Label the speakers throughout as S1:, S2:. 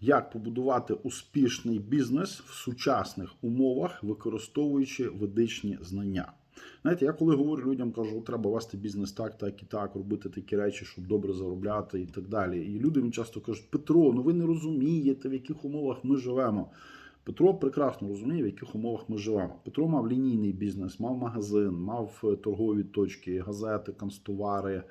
S1: Як побудувати успішний бізнес в сучасних умовах, використовуючи ведичні знання? Знаєте, я коли говорю людям, кажу, треба вести бізнес так, так і так, робити такі речі, щоб добре заробляти і так далі. І люди мені часто кажуть, Петро, ну ви не розумієте, в яких умовах ми живемо. Петро прекрасно розуміє, в яких умовах ми живемо. Петро мав лінійний бізнес, мав магазин, мав е, торгові точки, газети, канцтовари,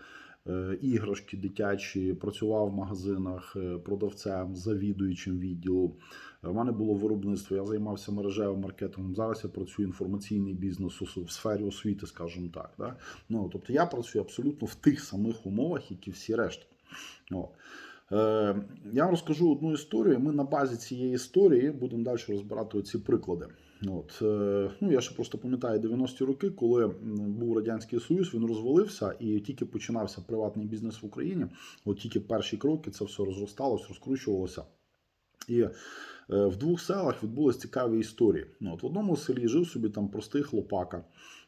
S1: іграшки дитячі, працював в магазинах е, продавцем, завідуючим відділу. У мене було виробництво, я займався мережевим маркетингом. Зараз я працюю інформаційний бізнес в сфері освіти, скажімо так. Да? Ну, тобто я працюю абсолютно в тих самих умовах, які всі решта. О. Е, я вам розкажу одну історію. Ми на базі цієї історії будемо далі розбирати ці приклади. От, е, ну, я ще просто пам'ятаю 90-ті роки, коли був Радянський Союз, він розвалився і тільки починався приватний бізнес в Україні. От тільки перші кроки це все розросталось, розкручувалося. І е, в двох селах відбулись цікаві історії. От в одному селі жив собі там простий хлопака.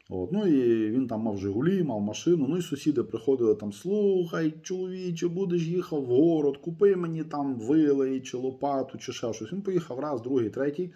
S1: От, ну і він там мав Жигулі, мав машину. Ну і сусіди приходили там: слухай, чоловіче, будеш їхав в город, купи мені там вилей, чи лопату, чи ще щось. Він поїхав раз, другий, третій.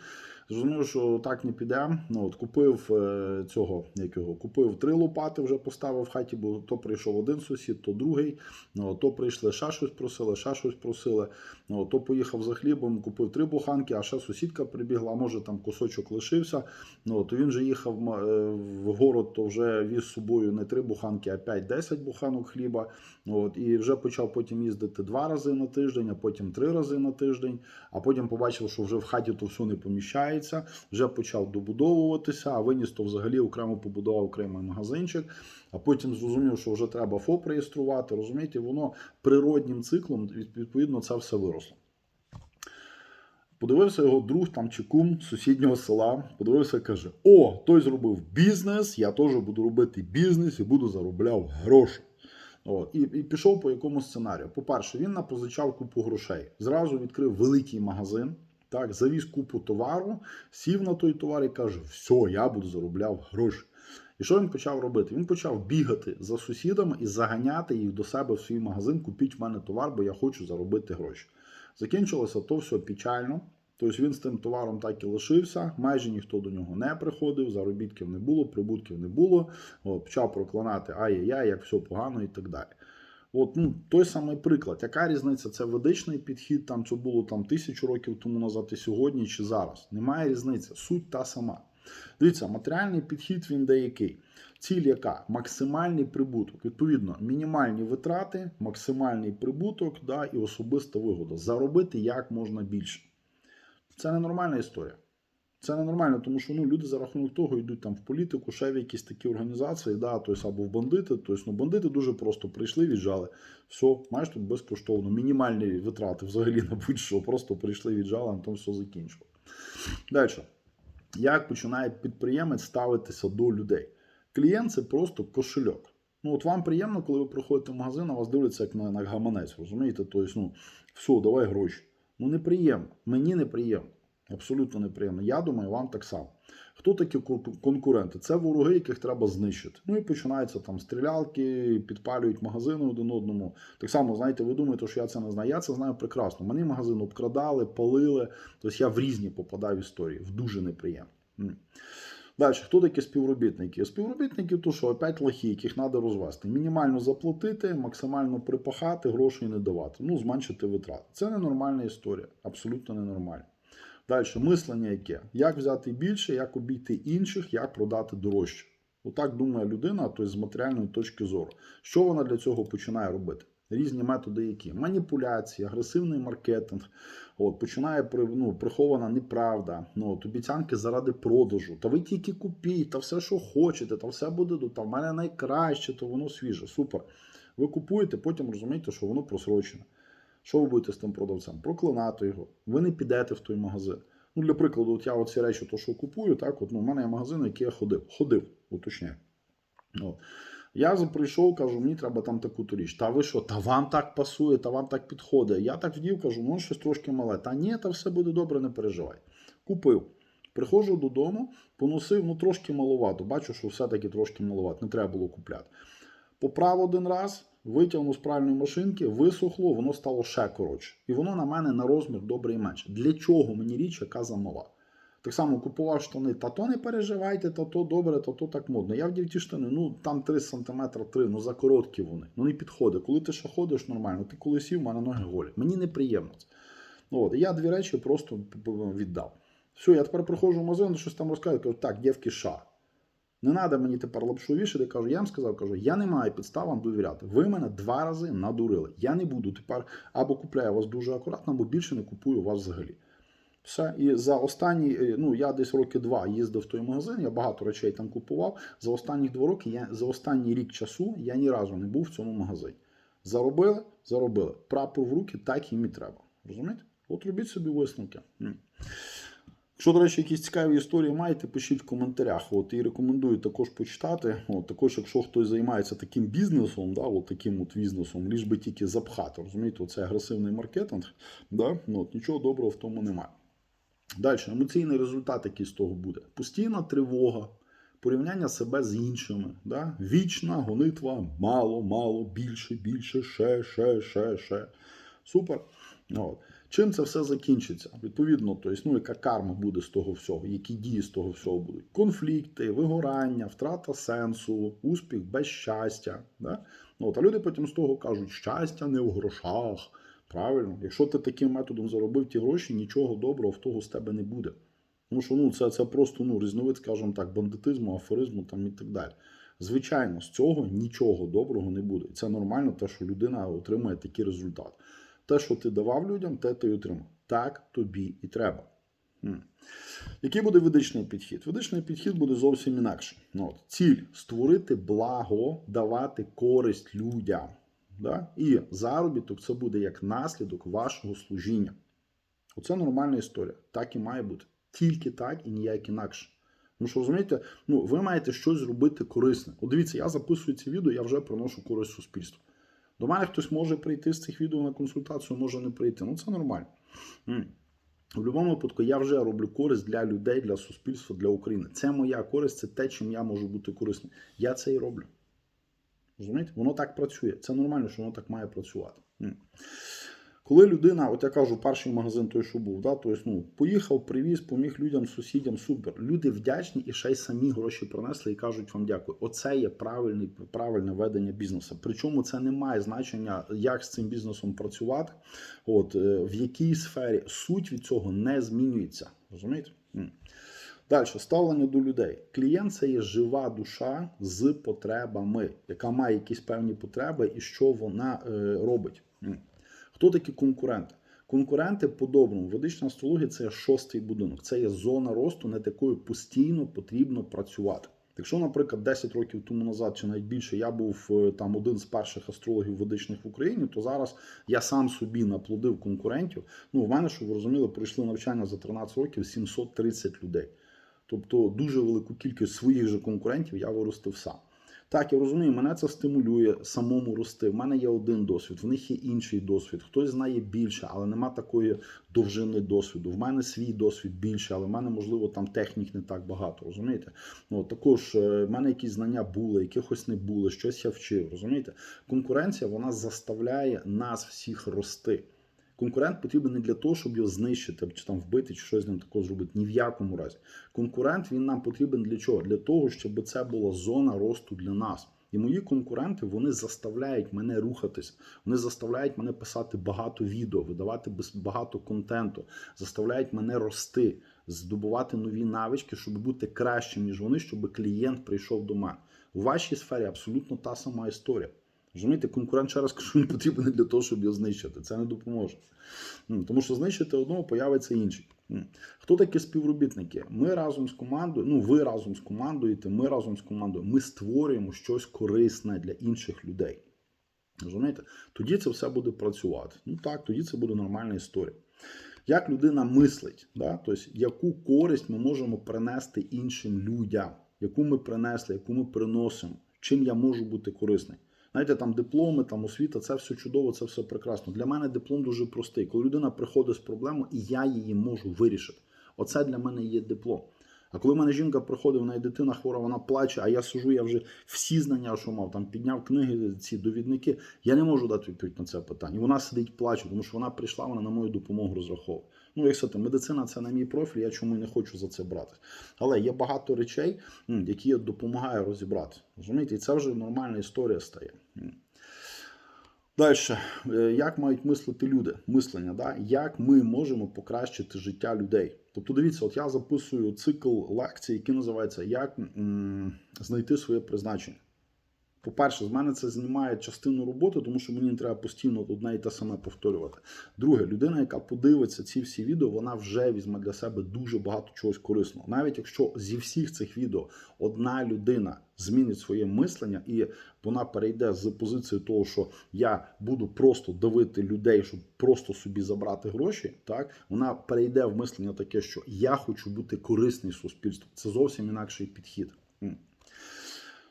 S1: Зрозумів, що так не піде. Ну, от, купив е, цього, як його, купив три лопати, вже поставив в хаті, бо то прийшов один сусід, то другий. Ну, то прийшли, ще щось просили, ще щось просили. Ну, то поїхав за хлібом, купив три буханки, а ще сусідка прибігла, а може там кусочок лишився. Ну, то він же їхав е, в город, то вже віз з собою не три буханки, а 5-10 буханок хліба. От, і вже почав потім їздити два рази на тиждень, а потім три рази на тиждень. А потім побачив, що вже в хаті то все не поміщається. Вже почав добудовуватися, а виніс то взагалі окремо побудував окремий магазинчик. А потім зрозумів, що вже треба ФОП реєструвати. Розумієте, воно природнім циклом відповідно це все виросло. Подивився його друг там чи кум сусіднього села. Подивився каже: О, той зробив бізнес, я теж буду робити бізнес і буду заробляв гроші. От, і, і пішов по якому сценарію. По-перше, він напозичав купу грошей. Зразу відкрив великий магазин, так, завіз купу товару, сів на той товар і каже: Все, я буду заробляв гроші. І що він почав робити? Він почав бігати за сусідами і заганяти їх до себе в свій магазин, купіть в мене товар, бо я хочу заробити гроші. Закінчилося то все печально. Тобто він з тим товаром так і лишився, майже ніхто до нього не приходив, заробітків не було, прибутків не було. От, почав проклинати ай-яй-яй, як все погано і так далі. От, ну, той самий приклад. Яка різниця? Це ведичний підхід, там це було там тисячу років тому назад і сьогодні чи зараз. Немає різниці. Суть та сама. Дивіться, матеріальний підхід він деякий. Ціль яка? Максимальний прибуток. Відповідно, мінімальні витрати, максимальний прибуток да, і особиста вигода. Заробити як можна більше. Це ненормальна історія. Це ненормально, тому що ну, люди за рахунок того йдуть там в політику, ще в якісь такі організації, да, тобто, або в бандити. Тобто, ну, бандити дуже просто прийшли, віджали. Все, маєш тут безкоштовно. Мінімальні витрати взагалі на будь-що. Просто прийшли, віджали, на тому все закінчило. Далі. Як починає підприємець ставитися до людей? Клієнт це просто кошельок. Ну, от вам приємно, коли ви приходите в магазин, а вас дивляться як на, на гаманець, розумієте? Тобто, ну, все, давай гроші. Ну, неприємно. Мені неприємно. Абсолютно неприємно. Я думаю, вам так само. Хто такі конкуренти? Це вороги, яких треба знищити. Ну і починаються там стрілялки, підпалюють магазини один одному. Так само, знаєте, ви думаєте, що я це не знаю. Я це знаю прекрасно. Мені магазин обкрадали, палили. Тобто я в різні попадав історії, в дуже неприємно. Далі, хто такі співробітники? Співробітники то що, опять лохи, яких треба розвести. Мінімально заплатити, максимально припахати, грошей не давати. Ну, зменшити витрати. Це ненормальна історія, абсолютно ненормальна. Далі, мислення яке? Як взяти більше, як обійти інших, як продати дорожче. Отак думає людина, тобто з матеріальної точки зору. Що вона для цього починає робити? Різні методи, які маніпуляції, агресивний маркетинг, от, починає ну, прихована неправда, ну, от, обіцянки заради продажу. Та ви тільки купіть, та все, що хочете, та все буде, та в мене найкраще, то воно свіже. Супер. Ви купуєте, потім розумієте, що воно просрочене. Що ви будете з тим продавцем? Проклинати його. Ви не підете в той магазин. Ну, для прикладу, от я оці речі, то, що купую, так, от, ну, у мене є магазин, який я ходив. Ходив, уточняю. От. Я прийшов, кажу, мені треба там таку то річ. Та ви що, та вам так пасує, та вам так підходить. Я так вдів, кажу, ну щось трошки мале. Та ні, та все буде добре, не переживай. Купив. Приходжу додому, поносив, ну трошки маловато. Бачу, що все-таки трошки маловато, не треба було купляти. Поправ один раз, витягнув з пральної машинки, висохло, воно стало ще коротше. І воно на мене на розмір добре і менше. Для чого мені річ, яка замала? Так само купував штани, та то не переживайте, та то добре, та то так модно. Я вдів ті штани, ну там 3 см 3, ну за короткі вони. Ну не підходить. Коли ти ще ходиш нормально, ти коли сів, в мене ноги голі. Мені неприємно це. Ну, от, я дві речі просто віддав. Все, я тепер приходжу в магазин, щось там розказую, кажу, так, дівки ша. Не треба мені тепер лапшу вішати. Кажу, я вам сказав, кажу, я не маю підстав вам довіряти. Ви мене два рази надурили. Я не буду тепер або купляю вас дуже акуратно, або більше не купую вас взагалі. Все. І за останні, е, ну я десь роки два їздив в той магазин, я багато речей там купував. За останні два роки, я за останній рік часу я ні разу не був в цьому магазині. Заробили, заробили. Прапор в руки, так їм і треба. Розумієте? От робіть собі висновки. Якщо, до речі, якісь цікаві історії маєте, пишіть в коментарях. От, і рекомендую також почитати. От, також, якщо хтось займається таким бізнесом, да, от таким от бізнесом, ліж би тільки запхати. Розумієте, це агресивний маркетинг. Да? Ну, от, нічого доброго в тому немає. Далі, емоційний результат, який з того буде. Постійна тривога, порівняння себе з іншими. Да? Вічна гонитва, мало, мало, більше, більше, ще, ще, ще, ще. Супер. От. Чим це все закінчиться? Відповідно, тобто, ну, яка карма буде з того всього, які дії з того всього будуть? Конфлікти, вигорання, втрата сенсу, успіх без щастя. Да? От, а люди потім з того кажуть, щастя не в грошах. Правильно, якщо ти таким методом заробив ті гроші, нічого доброго в того з тебе не буде. Тому що ну, це, це просто ну, різновид, скажімо так, бандитизму, афоризму там, і так далі. Звичайно, з цього нічого доброго не буде. І це нормально, те, що людина отримує такий результат. Те, що ти давав людям, те ти й отримав. Так тобі і треба. М. Який буде ведичний підхід? Ведичний підхід буде зовсім інакший. Ну, от, ціль створити благо, давати користь людям. Да? І заробіток це буде як наслідок вашого служіння. Оце нормальна історія. Так і має бути. Тільки так і ніяк інакше. Тому що розумієте, ну ви маєте щось зробити корисне. От дивіться, я записую ці відео, я вже приношу користь суспільству. До мене хтось може прийти з цих відео на консультацію, може не прийти. Ну це нормально. В будь-якому випадку я вже роблю користь для людей, для суспільства, для України. Це моя користь, це те, чим я можу бути корисним. Я це і роблю. Розумієте? Воно так працює. Це нормально, що воно так має працювати. Коли людина, от я кажу, перший магазин той, що був, да, тобто, ну, поїхав, привіз, поміг людям, сусідям, супер. Люди вдячні і ще й самі гроші принесли і кажуть вам дякую. Оце є правильний, правильне ведення бізнесу. Причому це не має значення, як з цим бізнесом працювати, от, е, в якій сфері суть від цього не змінюється. Розумієте? Далі, ставлення до людей. Клієнт це є жива душа з потребами, яка має якісь певні потреби і що вона е, робить. Хто такі конкуренти? Конкуренти по-доброму. Ведична астрологія це шостий будинок. Це є зона росту, над якою постійно потрібно працювати. Якщо, наприклад, 10 років тому назад чи навіть більше я був е, там один з перших астрологів ведичних в Україні, то зараз я сам собі наплодив конкурентів. Ну, в мене, щоб ви розуміли, пройшли навчання за 13 років 730 людей. Тобто дуже велику кількість своїх же конкурентів я виростив сам. Так, я розумію, мене це стимулює самому рости. В мене є один досвід, в них є інший досвід. Хтось знає більше, але нема такої довжини досвіду. В мене свій досвід більше, але в мене, можливо, там технік не так багато. Розумієте? Ну, також е, в мене якісь знання були, якихось не були, щось я вчив. Розумієте? Конкуренція вона заставляє нас всіх рости. Конкурент потрібен не для того, щоб його знищити, чи там вбити, чи щось з ним такого зробити. Ні в якому разі. Конкурент він нам потрібен для чого? Для того, щоб це була зона росту для нас. І мої конкуренти вони заставляють мене рухатись, вони заставляють мене писати багато відео, видавати багато контенту, заставляють мене рости, здобувати нові навички, щоб бути кращим, ніж вони, щоб клієнт прийшов до мене. У вашій сфері абсолютно та сама історія. Розумієте, конкурент ще раз кажу, він потрібен для того, щоб його знищити. Це не допоможе. Тому що знищити одного, появиться інший. Хто такі співробітники? Ми разом з командою, ну ви разом з командуєте, ми разом з командою, ми створюємо щось корисне для інших людей. Розумієте? Тоді це все буде працювати. Ну так, тоді це буде нормальна історія. Як людина мислить, да? тобто, яку користь ми можемо принести іншим людям, яку ми принесли, яку ми приносимо, чим я можу бути корисний. Знаєте, там дипломи, там освіта, це все чудово, це все прекрасно. Для мене диплом дуже простий. Коли людина приходить з проблемою, і я її можу вирішити. Оце для мене є диплом. А коли в мене жінка приходить, в неї дитина хвора, вона плаче, а я сижу, я вже всі знання, що мав, там підняв книги, ці довідники. Я не можу дати відповідь на це питання. І вона сидить, плаче, тому що вона прийшла, вона на мою допомогу розраховує. Ну, як сказати, медицина це не мій профіль, я чому не хочу за це брати. Але є багато речей, які я допомагаю розібрати. Розумієте, і це вже нормальна історія стає. Далі, як мають мислити люди? Мислення, да? як ми можемо покращити життя людей? Тобто, дивіться, от я записую цикл лекцій, який називається Як м, знайти своє призначення. По-перше, з мене це знімає частину роботи, тому що мені треба постійно одне і те саме повторювати. Друге, людина, яка подивиться ці всі відео, вона вже візьме для себе дуже багато чогось корисного. Навіть якщо зі всіх цих відео одна людина змінить своє мислення, і вона перейде з позиції того, що я буду просто давити людей, щоб просто собі забрати гроші, так вона перейде в мислення таке, що я хочу бути корисний суспільству. Це зовсім інакший підхід.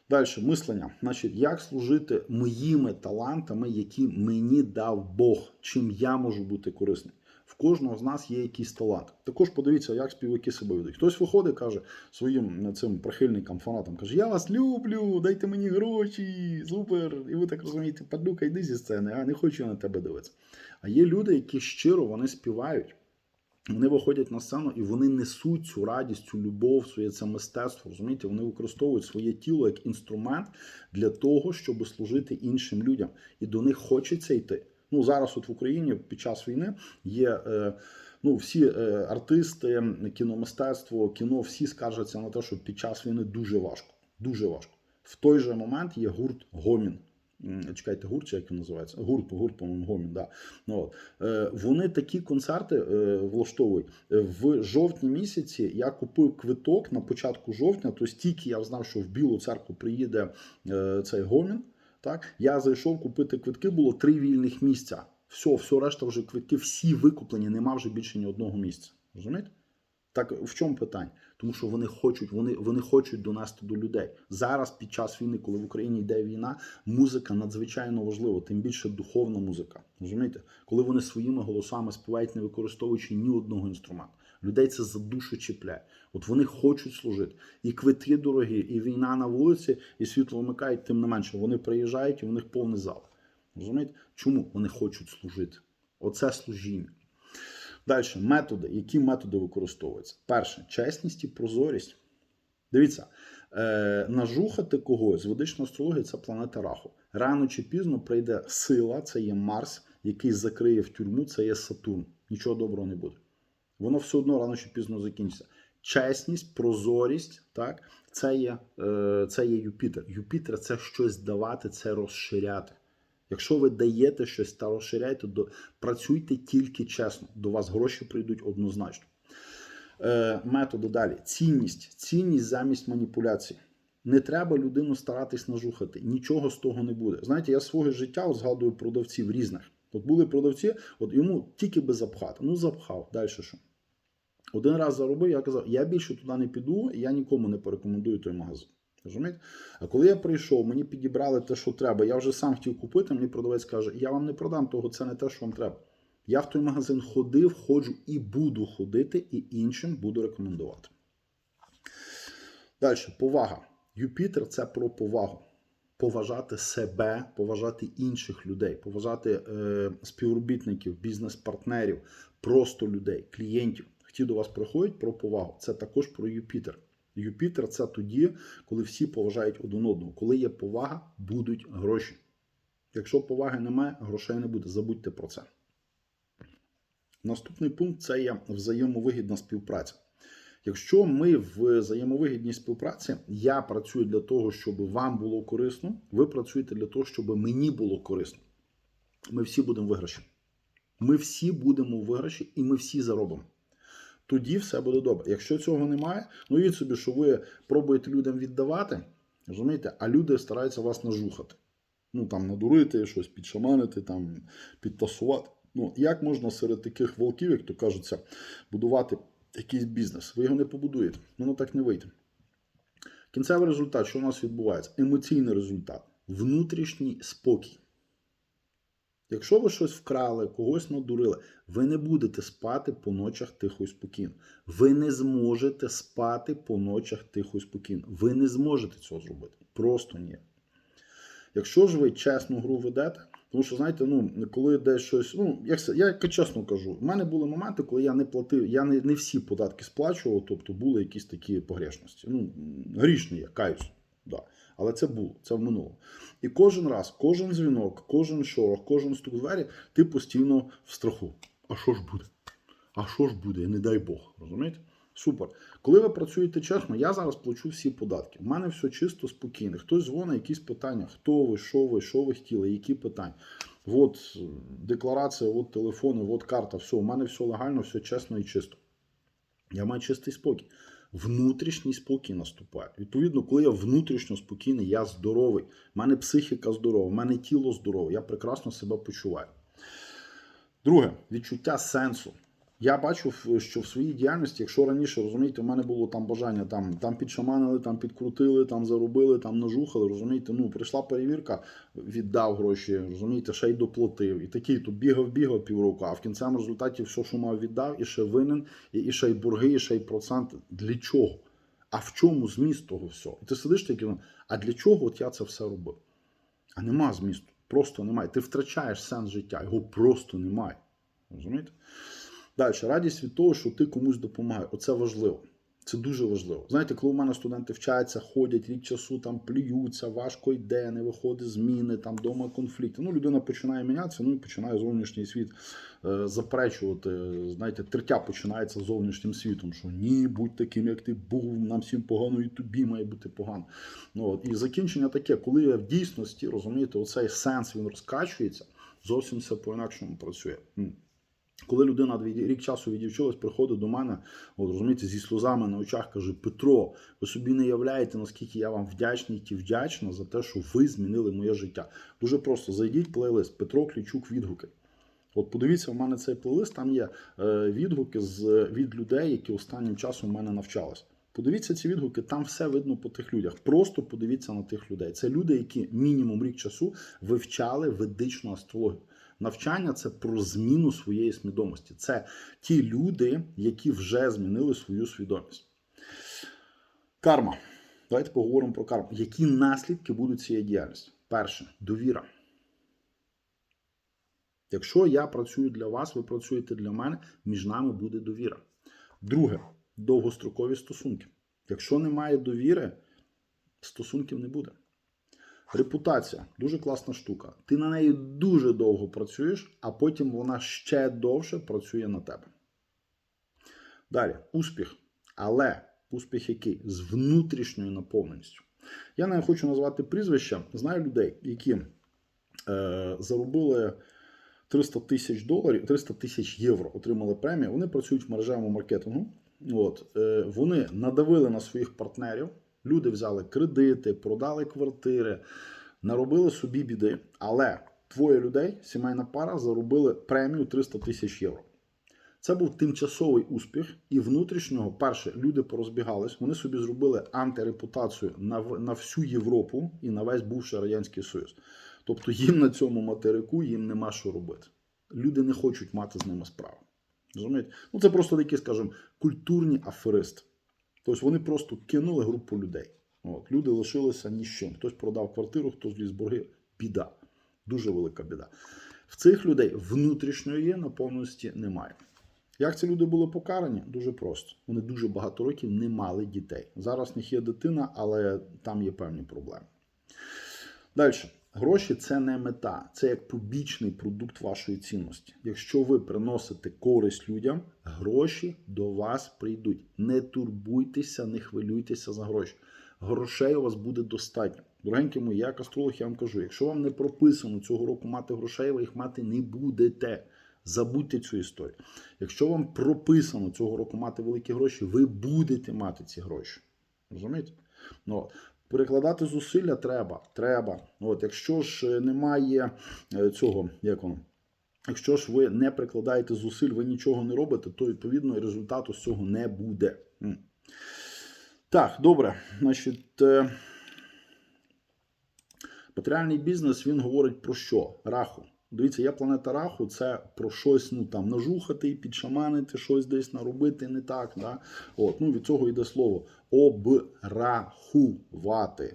S1: Далі, мислення. Значить, як служити моїми талантами, які мені дав Бог, чим я можу бути корисним. В кожного з нас є якийсь талант. Також подивіться, як співаки себе ведуть. Хтось виходить, каже своїм е, цим прихильникам, фанатам, каже: Я вас люблю, дайте мені гроші, супер. І ви так розумієте, падлюка, йди зі сцени, а не хочу на тебе дивитися. А є люди, які щиро вони співають. Вони виходять на сцену і вони несуть цю радість, цю любов, своє це мистецтво. Розумієте, вони використовують своє тіло як інструмент для того, щоб служити іншим людям. І до них хочеться йти. Ну зараз, от в Україні під час війни є. Е, Ну, всі е, артисти, кіномистецтво, кіно, всі скаржаться на те, що під час війни дуже важко. Дуже важко. В той же момент є гурт Гомін. Чекайте, гурт, чи як він називається? Гурт, гурт, по-моєму, Гомін, да. Ну, от. Е, Вони такі концерти е, влаштовують. Е, В жовтні місяці я купив квиток на початку жовтня, то тільки я знав, що в Білу церкву приїде е, цей Гомін. Так, я зайшов купити квитки, було три вільних місця. Все, все, решта вже квитки, всі викуплені, нема вже більше ні одного місця. Розумієте? Так в чому питання? Тому що вони хочуть, вони, вони хочуть донести до людей. Зараз, під час війни, коли в Україні йде війна, музика надзвичайно важлива, тим більше духовна музика. Розумієте? Коли вони своїми голосами співають, не використовуючи ні одного інструменту. Людей це за душу чіпляє. От вони хочуть служити. І квитки дорогі, і війна на вулиці, і світло вмикають, тим не менше. Вони приїжджають і в них повний зал. Розумієте? Чому вони хочуть служити? Оце служіння. Далі, методи. Які методи використовуються? Перше, чесність і прозорість. Дивіться, е, нажухати когось, ведична астрологія це планета Раху. Рано чи пізно прийде сила, це є Марс, який закриє в тюрму, це є Сатурн. Нічого доброго не буде. Воно все одно рано чи пізно закінчиться. Чесність, прозорість, так, це є, е, це є Юпітер. Юпітер це щось давати, це розширяти. Якщо ви даєте щось та розширяєте, то працюйте тільки чесно. До вас гроші прийдуть однозначно. Е, методи далі. Цінність. Цінність замість маніпуляцій. Не треба людину старатись нажухати. Нічого з того не буде. Знаєте, я своє життя згадую продавців різних. От були продавці, от йому тільки би запхати. Ну, запхав. Далі що? Один раз заробив, я казав, я більше туди не піду, я нікому не порекомендую той магазин. Розумієте? А коли я прийшов, мені підібрали те, що треба. Я вже сам хотів купити. Мені продавець каже: я вам не продам того, це не те, що вам треба. Я в той магазин ходив, ходжу і буду ходити, і іншим буду рекомендувати. Далі, повага. Юпітер це про повагу. Поважати себе, поважати інших людей, поважати е, співробітників, бізнес-партнерів, просто людей, клієнтів. Хті до вас приходять про повагу. Це також про Юпітер. Юпітер це тоді, коли всі поважають один одного. Коли є повага, будуть гроші. Якщо поваги немає, грошей не буде. Забудьте про це. Наступний пункт це є взаємовигідна співпраця. Якщо ми в взаємовигідній співпраці, я працюю для того, щоб вам було корисно, ви працюєте для того, щоб мені було корисно. Ми всі будемо виграші. Ми всі будемо виграші і ми всі заробимо. Тоді все буде добре. Якщо цього немає, ну від собі, що ви пробуєте людям віддавати, розумієте, а люди стараються вас нажухати. Ну там надурити, щось підшаманити, там підтасувати. Ну, як можна серед таких волків, як то кажуться, будувати якийсь бізнес? Ви його не побудуєте. Воно так не вийде. Кінцевий результат, що у нас відбувається? Емоційний результат, внутрішній спокій. Якщо ви щось вкрали, когось надурили, ви не будете спати по ночах тихо і спокійно. Ви не зможете спати по ночах тихо і спокійно. Ви не зможете цього зробити. Просто ні. Якщо ж ви чесну гру ведете, тому що, знаєте, ну, коли десь щось, ну, як я як чесно кажу, в мене були моменти, коли я не платив, я не, не всі податки сплачував, тобто були якісь такі погрешності. Ну, грішний я, каюсь. Да. Але це було, це в минулому. І кожен раз, кожен дзвінок, кожен шорох, кожен стук в двері, ти постійно в страху. А що ж буде? А що ж буде? Не дай Бог. Розумієте? Супер. Коли ви працюєте чесно, я зараз плачу всі податки. У мене все чисто, спокійно. Хтось дзвонить, якісь питання: хто ви, що ви, що ви хотіли, які питання. От е, декларація, от телефони, от карта, все. У мене все легально, все чесно і чисто. Я маю чистий спокій. Внутрішній спокій наступає. Відповідно, коли я внутрішньо спокійний, я здоровий. в мене психіка здорова, в мене тіло здорове, я прекрасно себе почуваю. Друге, відчуття сенсу. Я бачив, що в своїй діяльності, якщо раніше, розумієте, у мене було там бажання, там, там підшаманили, там підкрутили, там заробили, там нажухали, розумієте, ну, прийшла перевірка, віддав гроші, розумієте, ще й доплатив. І такий, то бігав, бігав півроку, а в кінцевому результаті все, що мав, віддав, і ще винен, і, і ще й борги, і ще й проценти. Для чого? А в чому зміст того всього? І ти сидиш такий, ну, а для чого от я це все робив? А нема змісту. Просто немає. Ти втрачаєш сенс життя, його просто немає. Розумієте? Далі, радість від того, що ти комусь допомагаєш. Оце важливо. Це дуже важливо. Знаєте, коли у мене студенти вчаться, ходять рік часу, там плюються, важко йде, не виходить зміни, там вдома конфлікти. Ну, людина починає мінятися, ну і починає зовнішній світ е, заперечувати. Знаєте, тертя починається з зовнішнім світом, що ні, будь таким, як ти був, нам всім погано, і тобі має бути погано. Ну, от. І закінчення таке, коли я в дійсності, розумієте, оцей сенс він розкачується, зовсім все по-інакшому працює. Коли людина рік часу відівчилась, приходить до мене, от розумієте, зі сльозами на очах каже: Петро, ви собі не являєте, наскільки я вам вдячний і вдячна за те, що ви змінили моє життя. Дуже просто зайдіть в плейлист Петро Клічук відгуки. От подивіться, у мене цей плейлист, там є е, відгуки з, від людей, які останнім часом у мене навчались. Подивіться ці відгуки, там все видно по тих людях. Просто подивіться на тих людей. Це люди, які мінімум рік часу вивчали ведичну астрологію. Навчання це про зміну своєї свідомості. Це ті люди, які вже змінили свою свідомість. Карма. Давайте поговоримо про карму. Які наслідки будуть цієї діяльності? Перше довіра. Якщо я працюю для вас, ви працюєте для мене, між нами буде довіра. Друге довгострокові стосунки. Якщо немає довіри, стосунків не буде. Репутація дуже класна штука. Ти на неї дуже довго працюєш, а потім вона ще довше працює на тебе. Далі, успіх. Але успіх який? З внутрішньою наповненістю. Я не хочу назвати прізвища. Знаю людей, які е, заробили 300 тисяч доларів, 300 тисяч євро отримали премію. Вони працюють в мережевому маркетингу. От, е, вони надавили на своїх партнерів. Люди взяли кредити, продали квартири, наробили собі біди. Але двоє людей, сімейна пара, заробили премію 300 тисяч євро. Це був тимчасовий успіх, і внутрішнього, перше, люди порозбігались, вони собі зробили антирепутацію на, на всю Європу і на весь бувший Радянський Союз. Тобто їм на цьому материку їм нема що робити. Люди не хочуть мати з ними справу. Розумієте? Ну це просто такі, скажімо, культурні аферисти. Тобто вони просто кинули групу людей. От, люди лишилися ні з чим. Хтось продав квартиру, хтось вліз борги. Біда. Дуже велика біда. В цих людей внутрішньої наповненості немає. Як ці люди були покарані? Дуже просто. Вони дуже багато років не мали дітей. Зараз в них є дитина, але там є певні проблеми. Далі. Гроші це не мета, це як побічний продукт вашої цінності. Якщо ви приносите користь людям, гроші до вас прийдуть. Не турбуйтеся, не хвилюйтеся за гроші. Грошей у вас буде достатньо. Дорогенькі мої, як астролог, я вам кажу, якщо вам не прописано цього року мати грошей, ви їх мати не будете. Забудьте цю історію. Якщо вам прописано цього року мати великі гроші, ви будете мати ці гроші. Розумієте? Ну, перекладати зусилля треба. Треба. От, якщо ж е, немає е, цього, як воно. Якщо ж ви не прикладаєте зусиль, ви нічого не робите, то відповідно результату з цього не буде. Так, добре. Значить, патріальний бізнес він говорить про що? Раху. Дивіться, я планета Раху це про щось ну там нажухати, підшаманити, щось десь наробити не так. Да? От, ну, від цього йде слово обрахувати.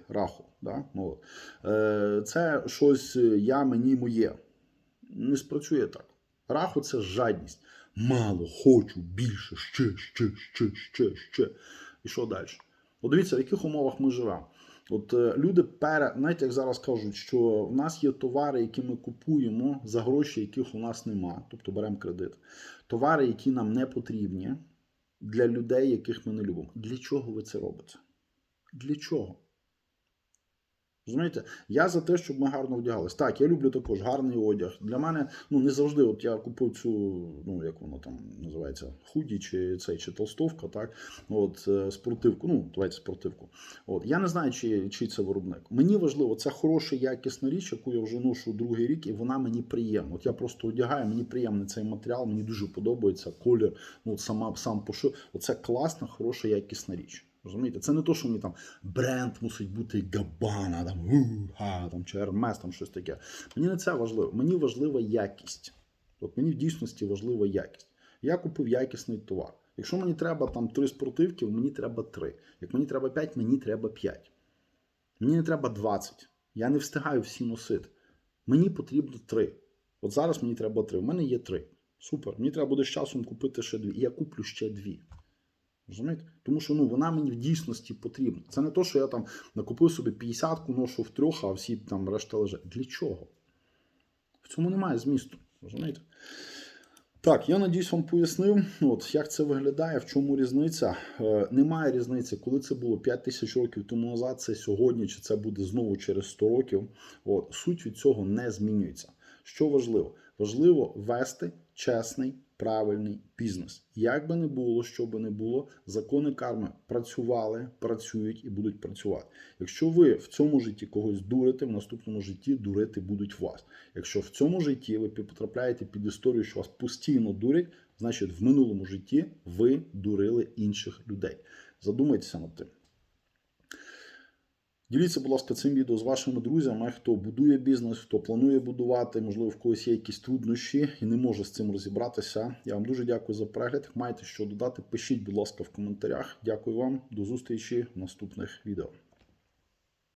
S1: Раху. Да? Ну, от. Е, це щось е, я, мені, моє. Не спрацює так. Раху це жадність. Мало, хочу, більше, ще, ще, ще, ще, ще. І що далі? От дивіться, в яких умовах ми живемо. От е, люди пере, навіть як зараз кажуть, що в нас є товари, які ми купуємо за гроші, яких у нас нема, тобто беремо кредит. Товари, які нам не потрібні для людей, яких ми не любимо. Для чого ви це робите? Для чого? Розумієте, я за те, щоб ми гарно вдягались. Так, я люблю також гарний одяг. Для мене ну не завжди. От я купив цю, ну як воно там називається, худі чи цей чи толстовка, так от е, спортивку. Ну давайте спортивку. От я не знаю, чи, чи це виробник. Мені важливо, це хороша якісна річ, яку я вже ношу другий рік, і вона мені приємна. От я просто одягаю, мені приємний цей матеріал, мені дуже подобається колір. Ну сама сам пошив. Оце класна, хороша, якісна річ. Розумієте, це не то, що мені там бренд мусить бути Габана, там, там, чи Hermes, там щось таке. Мені не це важливо. Мені важлива якість. От мені в дійсності важлива якість. Я купив якісний товар. Якщо мені треба там три спортивки, мені треба три. Як мені треба п'ять, мені треба п'ять. Мені не треба 20. Я не встигаю всі носити. Мені потрібно три. От зараз мені треба три. У мене є три. Супер. Мені треба буде з часом купити ще дві. І я куплю ще дві. Розумієте? Тому що ну, вона мені в дійсності потрібна. Це не то, що я там накупив собі 50-ку, ношу в трьох, а всі там решта лежать. Для чого? В цьому немає змісту. Розумієте? Так, я надіюсь, вам пояснив, от, як це виглядає, в чому різниця. Е, немає різниці, коли це було 5 тисяч років тому назад, це сьогодні, чи це буде знову через 100 років. От, суть від цього не змінюється. Що важливо? Важливо вести чесний, правильний бізнес. Як би не було, що би не було, закони карми працювали, працюють і будуть працювати. Якщо ви в цьому житті когось дурите, в наступному житті дурити будуть вас. Якщо в цьому житті ви потрапляєте під історію, що вас постійно дурять, значить в минулому житті ви дурили інших людей. Задумайтеся над тим. Діліться, будь ласка, цим відео з вашими друзями, хто будує бізнес, хто планує будувати, можливо, в когось є якісь труднощі і не може з цим розібратися. Я вам дуже дякую за перегляд. Маєте що додати? Пишіть, будь ласка, в коментарях. Дякую вам, до зустрічі в наступних відео.